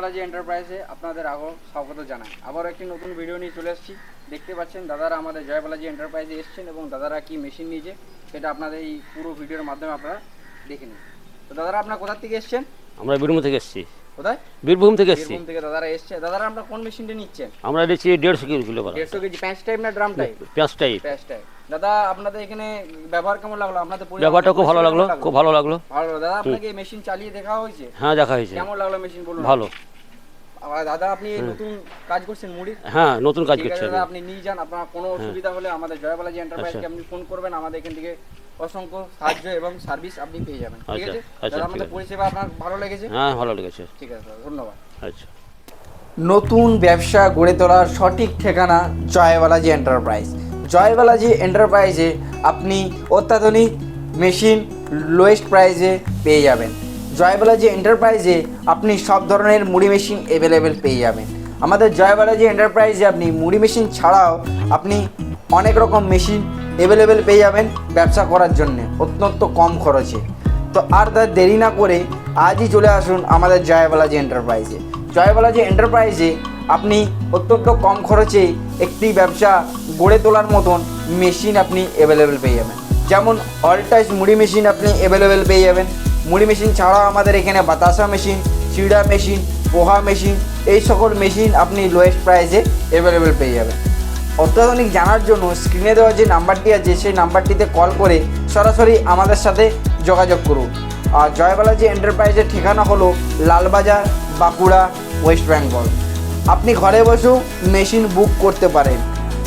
জয়বালাজি এন্টারপ্রাইজে আপনাদের আগো স্বাগত জানাই। আবার একটি নতুন ভিডিও নিয়ে চলে এসেছি। দেখতে পাচ্ছেন দাদারা আমাদের জয়বালাজি এন্টারপ্রাইজে এসছেন এবং দাদারা কি মেশিন নিয়েছে সেটা আপনাদের এই পুরো ভিডিওর মাধ্যমে আপনারা দেখে নিন। তো দাদারা, আপনারা কোথার থেকে এসছেন? আমরা বীরভূম থেকে এসেছি। কোথায়? বীরভূম থেকে এসেছি। বীরভূম থেকে দাদারা এসেছে। দাদারা আমরা কোন মেশিনটা নিচ্ছেন? আমরা নিচ্ছি দেড়শো কিলো বড় দেড়শো কেজি প্যাঁচ টাইপ না ড্রাম টাইপ? প্যাঁচ টাইপ। প্যাঁচ টাইপ। দাদা আপনাদের এখানে ব্যবহার কেমন লাগল? আপনাদের ব্যাপারটা খুব ভালো লাগল খুব ভালো লাগল। ভালো দাদা আপনাকে মেশিন চালিয়ে দেখা হয়েছে? হ্যাঁ দেখা হয়েছে। কেমন লাগল মেশিন বলুন ভালো। দাদা আপনি নতুন কাজ করছেন মুড়ি হ্যাঁ নতুন কাজ ঠিক আছে করছে দাদা আপনি নিয়ে যান। আপনার কোনো অসুবিধা হলে আমাদের জয়বালাজি এন্টারপ্রাইজকে আচ্ছা। আপনি ফোন করবেন। আমাদের এখান থেকে অসংখ্য সাহায্য এবং সার্ভিস আপনি পেয়ে যাবেন। ঠিক আচ্ছা, আছে? আচ্ছা, দাদা আমাদের পরিষেবা আপনার ভালো লেগেছে? হ্যাঁ ভালো লেগেছে। ঠিক আছে ধন্যবাদ। আচ্ছা। নতুন ব্যবসা গড়ে তোলার সঠিক ঠিকানা জয়বালাজি এন্টারপ্রাইজ জয়বালাজি এন্টারপ্রাইজে আপনি অত্যাধুনিক মেশিন লোয়েস্ট প্রাইজে পেয়ে যাবেন। জয়বালাজি এন্টারপ্রাইজে আপনি সব ধরনের মুড়ি মেশিন অ্যাভেলেবেল পেয়ে যাবেন। আমাদের জয়বালাজি এন্টারপ্রাইজে আপনি মুড়ি মেশিন ছাড়াও আপনি অনেক রকম মেশিন অ্যাভেলেবেল পেয়ে যাবেন ব্যবসা করার জন্যে, অত্যন্ত কম খরচে। তো আর তার দেরি না করে আজই চলে আসুন আমাদের জয়বালাজি এন্টারপ্রাইজে জয়বালাজি এন্টারপ্রাইজে আপনি অত্যন্ত কম খরচে একটি ব্যবসা গড়ে তোলার মতন মেশিন আপনি অ্যাভেলেবেল পেয়ে যাবেন। যেমন অলটাইজ মুড়ি মেশিন আপনি অ্যাভেলেবেল পেয়ে যাবেন। মুড়ি মেশিন ছাড়াও আমাদের এখানে বাতাসা মেশিন চিড়া মেশিন পোহা মেশিন এই সকল মেশিন আপনি লোয়েস্ট প্রাইসে অ্যাভেলেবেল পেয়ে যাবেন। অত্যাধুনিক জানার জন্য স্ক্রিনে দেওয়া যে নাম্বারটি আছে, সেই নাম্বারটিতে কল করে সরাসরি আমাদের সাথে যোগাযোগ করুন। আর জয়বালাজি এন্টারপ্রাইজের ঠিকানা হলো লালবাজার, বাঁকুড়া, ওয়েস্ট বেঙ্গল। আপনি ঘরে বসেও মেশিন বুক করতে পারেন।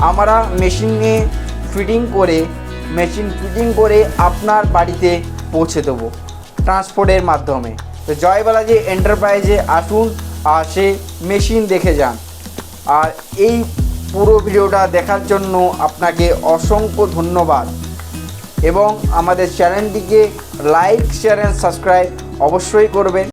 আমরা মেশিন নিয়ে ফিটিং করে মেশিন ফিটিং করে আপনার বাড়িতে পৌঁছে দেবো। ট্রান্সপোর্টের মাধ্যমে। তো জয়বালাজি এন্টারপ্রাইজে আসুন, আর সে মেশিন দেখে যান। আর এই পুরো ভিডিওটা দেখার জন্য আপনাকে অসংখ্য ধন্যবাদ। এবং আমাদের চ্যানেলটিকে লাইক, শেয়ার অ্যান্ড সাবস্ক্রাইব অবশ্যই করবেন।